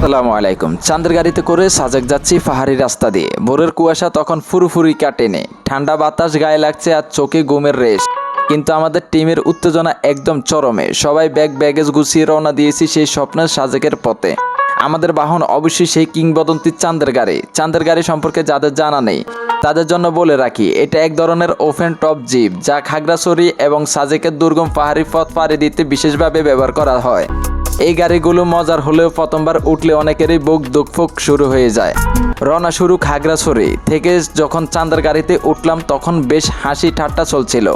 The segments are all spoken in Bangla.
আসসালামু আলাইকুম চাঁদের গাড়িতে করে সাজেক যাচ্ছি পাহাড়ি রাস্তা দিয়ে। ভোরের কুয়াশা তখন ফুরুফুরি কাটেনি। ঠান্ডা বাতাস গায়ে লাগছে আর চোখে ঘুমের রেশ। কিন্তু আমাদের টিমের উত্তেজনা একদম চরমে। সবাই ব্যাগ, ব্যাগেজ গুছিয়ে রওনা দিয়েছি সেই স্বপ্নের সাজেকের পথে। আমাদের বাহন অবশ্যই সেই কিংবদন্তি চাঁদের গাড়ি চাঁদের গাড়ি সম্পর্কে যাদের জানা নেই, তাদের জন্য বলে রাখি, এটা এক ধরনের ওপেন টপ জিপ, যা খাগড়াছড়ি এবং সাজেকের দুর্গম পাহাড়ি পথ পাড়ি দিতে বিশেষভাবে ব্যবহার করা হয়। এই গাড়িগুলো মজার হলেও প্রথমবার উঠলে অনেকেরই বুক দুঃখফুক শুরু হয়ে যায়। রওনা শুরু খাগড়াছড়ি থেকে যখন চান্দার গাড়িতে উঠলাম তখন বেশ হাসি ঠাট্টা চলছিল।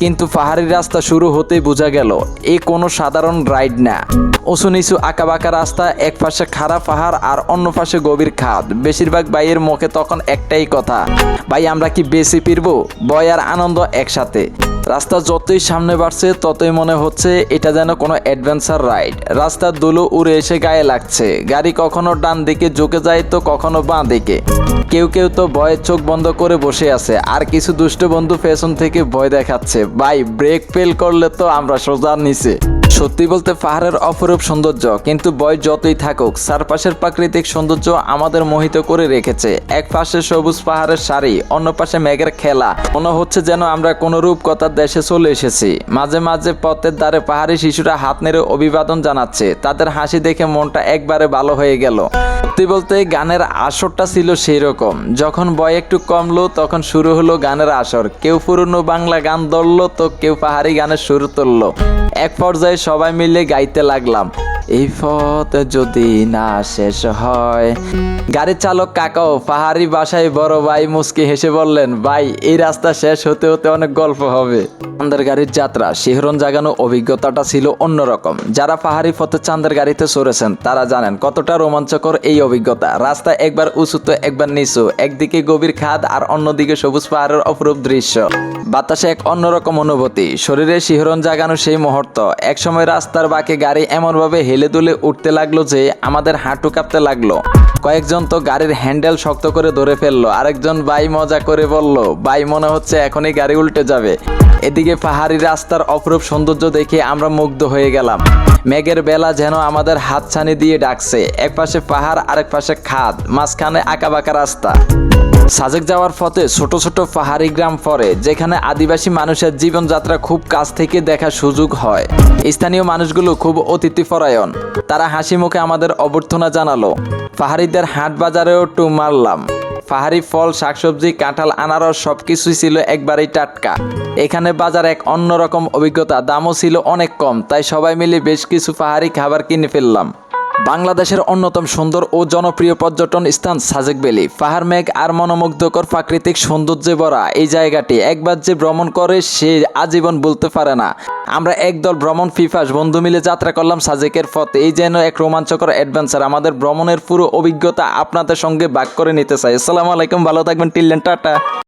কিন্তু পাহাড়ি রাস্তা শুরু হতেই বোঝা গেল, এ কোনো সাধারণ রাইড না। উঁচু নিচু আঁকাবাঁকা রাস্তা এক পাশে খারাপ পাহাড় আর অন্য পাশে গভীর খাদ। বেশিরভাগ বাইয়ের মুখে তখন একটাই কথা, ভাই, আমরা কি বেশি ফিরবো? বয় আর আনন্দ একসাথে। রাস্তা যতই সামনে বাড়ছে, ততই মনে হচ্ছে এটা যেন কোনো অ্যাডভেঞ্চার রাইড রাস্তার দুলো উড়ে এসে গায়ে লাগছে। গাড়ি কখনো ডান দিকে ঝুঁকে যায় তো কখনো বাঁ দিকে। কেউ কেউ তো ভয়ে চোখ বন্ধ করে বসে আছে। আর কিছু দুষ্ট বন্ধু পেছন থেকে ভয় দেখাচ্ছে। ভাই ব্রেক ফেল করলে তো আমরা সোজা নিচে। সত্যি বলতে পাহাড়ের অপরূপ সৌন্দর্য, কিন্তু বয় যতই থাকুক, চারপাশের প্রাকৃতিক সৌন্দর্য আমাদের মোহিত করে রেখেছে। এক পাশে সবুজ পাহাড়ের সারি, অন্য পাশে মেঘের খেলা। মনে হচ্ছে যেন আমরা কোনো রূপকথার দেশে চলে এসেছি। মাঝে মাঝে পথের দ্বারে পাহাড়ি শিশুরা হাত নেড়ে অভিবাদন জানাচ্ছে। তাদের হাসি দেখে মনটা একবারে ভালো হয়ে গেল। সত্যি বলতে গানের আসরটা ছিল সেই রকম যখন বয় একটু কমলো, তখন শুরু হলো গানের আসর। কেউ পুরনো বাংলা গান ধরলো, তো কেউ পাহাড়ি গানের সুর তুললো। এক পর্যায়ে সবাই মিলে গাইতে লাগলাম। এই পথ যদি না শেষ হয়। গাড়ির চালক কাকাও পাহাড়ি বাসায় বড় ভাই মুসকি হেসে বললেন, ভাই, এই রাস্তা শেষ হতে হতে অনেক গল্প হবে। চাঁদের গাড়ির যাত্রা, শিহরণ জাগানো অভিজ্ঞতাটা ছিল অন্যরকম। যারা পাহাড়ি পথে চাঁদের গাড়িতে চড়েছেন তারা জানেন কতটা রোমাঞ্চকর এই অভিজ্ঞতা। রাস্তা একবার উঁচু, তো একবার নিচু, একদিকে গভীর খাদ আর অন্যদিকে সবুজ পাহাড়ের অপরূপ দৃশ্য। বাতাসে এক অন্যরকম অনুভূতি, শরীরে শিহরণ জাগানো সেই মুহূর্ত। একসময় রাস্তার বাঁকে গাড়ি এমনভাবে হেলে দুলে উঠতে লাগল যে আমাদের হাঁটু কাঁপতে লাগল। কয়েকজন তো গাড়ির হ্যান্ডেল শক্ত করে ধরে ফেলল, আরেকজন বাই মজা করে বলল, বাই মনে হচ্ছে এখনই গাড়ি উল্টে যাবে। এদিকে পাহাড়ি রাস্তার অপরূপ সৌন্দর্য দেখে আমরা মুগ্ধ হয়ে গেলাম। মেঘের বেলা যেন আমাদের হাতছানি দিয়ে ডাকছে এক পাশে পাহাড় আরেক পাশে খাদ, মাঝখানে আঁকাবাঁকা রাস্তা। সাজেক যাওয়ার পথে ছোট ছোট পাহাড়ি গ্রাম পড়ে, যেখানে আদিবাসী মানুষের জীবনযাত্রা খুব কাছ থেকে দেখার সুযোগ হয়। স্থানীয় মানুষগুলো খুব অতিথিপরায়ণ। তারা হাসি মুখে আমাদের অভ্যর্থনা জানালো পাহাড়িদের হাট বাজারেও টু মারলাম। পাহাড়ি ফল, শাকসবজি, কাঁঠাল, আনারস সব কিছুই ছিল একবারেই টাটকা। এখানে বাজার এক অন্যরকম অভিজ্ঞতা, দামও ছিল অনেক কম, তাই সবাই মিলে বেশ কিছু পাহাড়ি খাবার কিনে ফেললাম। বাংলাদেশের অন্যতম সুন্দর ও জনপ্রিয় পর্যটন স্থান সাজেক ভ্যালি। পাহাড়, মেঘ আর মনোমুগ্ধকর প্রাকৃতিক সৌন্দর্যে ভরা এই জায়গাটি একবার যে ভ্রমণ করে সে আজীবন বলতে পারে না। আমরা একদল ভ্রমণ ফিফাস বন্ধু মিলে যাত্রা করলাম সাজেকের পথে। এই যেন এক রোমাঞ্চকর অ্যাডভেঞ্চার আমাদের ভ্রমণের পুরো অভিজ্ঞতা আপনাদের সঙ্গে ভাগ করে নিতে চাই। আসসালামু আলাইকুম, ভালো থাকবেন, টিল্লেন, টাটা।